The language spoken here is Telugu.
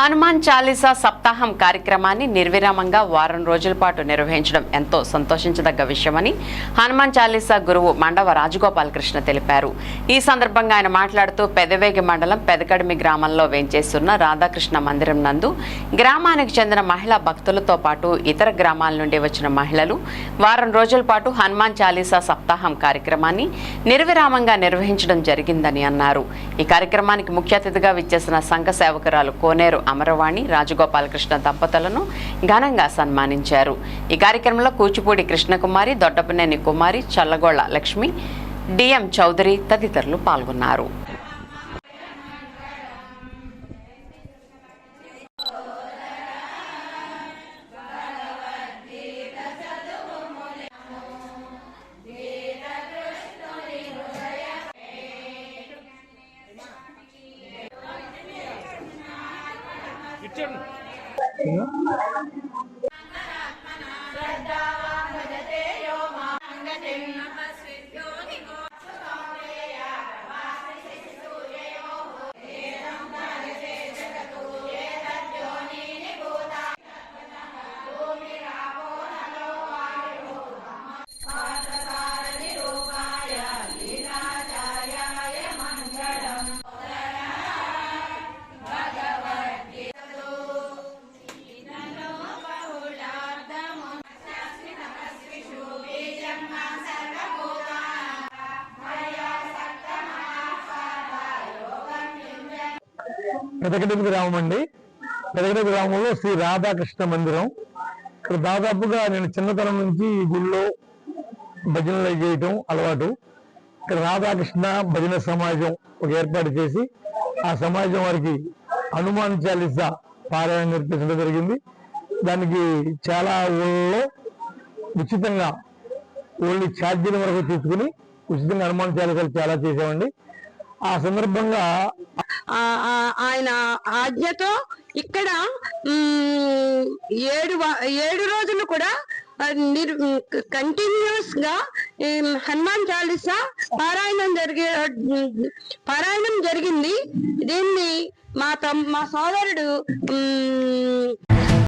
హనుమాన్ చాలీసా సప్తాహం కార్యక్రమాన్ని నిర్విరామంగా వారం రోజుల పాటు నిర్వహించడం ఎంతో సంతోషించదగ్గ విషయమని హనుమాన్ చాలీసా గురువు మండవ రాజగోపాలకృష్ణ తెలిపారు. ఈ సందర్భంగా ఆయన మాట్లాడుతూ పెదవేగి మండలం పెదకడిమి గ్రామంలో వేంచేస్తున్న రాధాకృష్ణ మందిరం నందు గ్రామానికి చెందిన మహిళా భక్తులతో పాటు ఇతర గ్రామాల నుండి వచ్చిన మహిళలు వారం రోజుల పాటు హనుమాన్ చాలీసా సప్తాహం కార్యక్రమాన్ని నిర్విరామంగా నిర్వహించడం జరిగిందని అన్నారు. ఈ కార్యక్రమానికి ముఖ్య అతిథిగా విచ్చేసిన సంఘ సేవకురాలు కోనేరు అమరవాణి రాజగోపాలకృష్ణ దంపతులను ఘనంగా సన్మానించారు. ఈ కార్యక్రమంలో కూచిపూడి కృష్ణకుమారి దొడ్డపనేని కుమారి చల్లగోళ్ళ లక్ష్మి డిఎం చౌదరి తదితరులు పాల్గొన్నారు. Kitchen. Yeah. పెదకడమి గ్రామం అండి పెదకడమి గ్రామంలో శ్రీ రాధాకృష్ణ మందిరం. ఇక్కడ దాదాపుగా నేను చిన్నతనం నుంచి ఈ గుళ్ళో భజనలు చేయటం అలవాటు. ఇక్కడ రాధాకృష్ణ భజన సమాజం ఒక ఏర్పాటు చేసి ఆ సమాజం వారికి హనుమాన్ చాలీసా పారాయణ నేర్పించడం జరిగింది. దానికి చాలా ఊళ్ళో ఉచితంగా ఓన్లీ ఛార్జీల వరకు తీసుకుని ఉచితంగా హనుమాన్ చాలీసాలు చాలా చేసామండి ఆ సందర్భంగా ఆయన ఆజ్ఞతో ఇక్కడ ఏడు ఏడు రోజులు కూడా కంటిన్యూస్గా హనుమాన్ చాలీసా పారాయణం జరిగే పారాయణం జరిగింది. దీన్ని మా తమ్ మా సోదరుడు